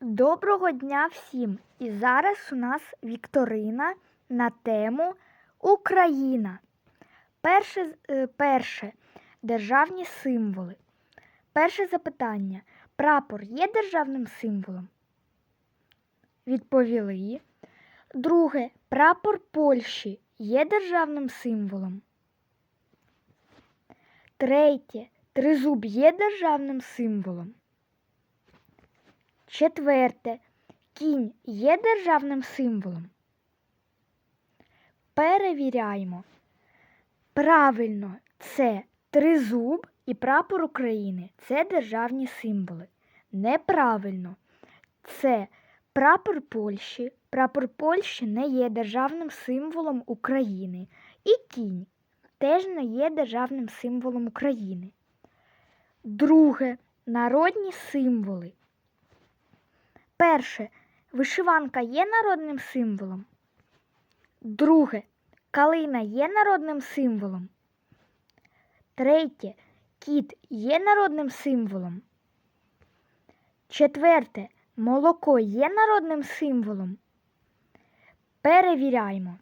Доброго дня всім! І зараз у нас вікторина на тему Україна. Перше, е, перше державні символи. Перше запитання. Прапор є державним символом? Відповіли. Друге. Прапор Польщі є державним символом? Третє. Тризуб є державним символом? Четверте. Кінь є державним символом. Перевіряємо. Правильно, це тризуб і прапор України. Це державні символи. Неправильно. Це прапор Польщі. Прапор Польщі не є державним символом України. І кінь теж не є державним символом України. Друге. Народні символи. Перше. Вишиванка є народним символом. Друге. Калина є народним символом. Третє. Кіт є народним символом. Четверте. Молоко є народним символом. Перевіряємо.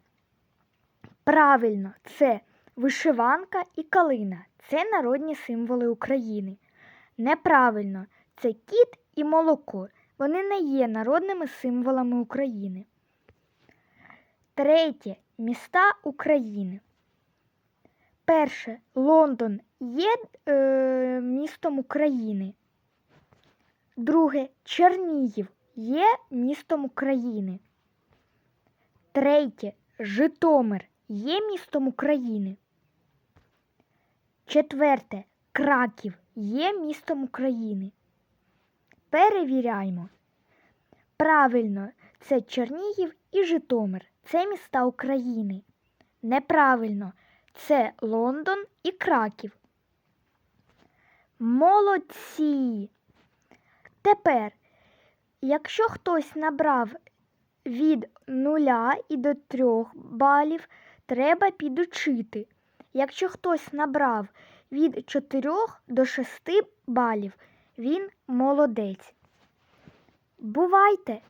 Правильно, це вишиванка і калина. Це народні символи України. Неправильно, це кіт і молоко. Вони не є народними символами України. Третє. Міста України. Перше. Лондон є е, містом України. Друге. Чернігів є містом України. Третє. Житомир є містом України. Четверте. Краків є містом України. Перевіряємо. Правильно, це Чернігів і Житомир. Це міста України. Неправильно, це Лондон і Краків. Молодці. Тепер, якщо хтось набрав від 0 і до 3 балів, треба підучити. Якщо хтось набрав від 4 до 6 балів, він молодець. Бувайте!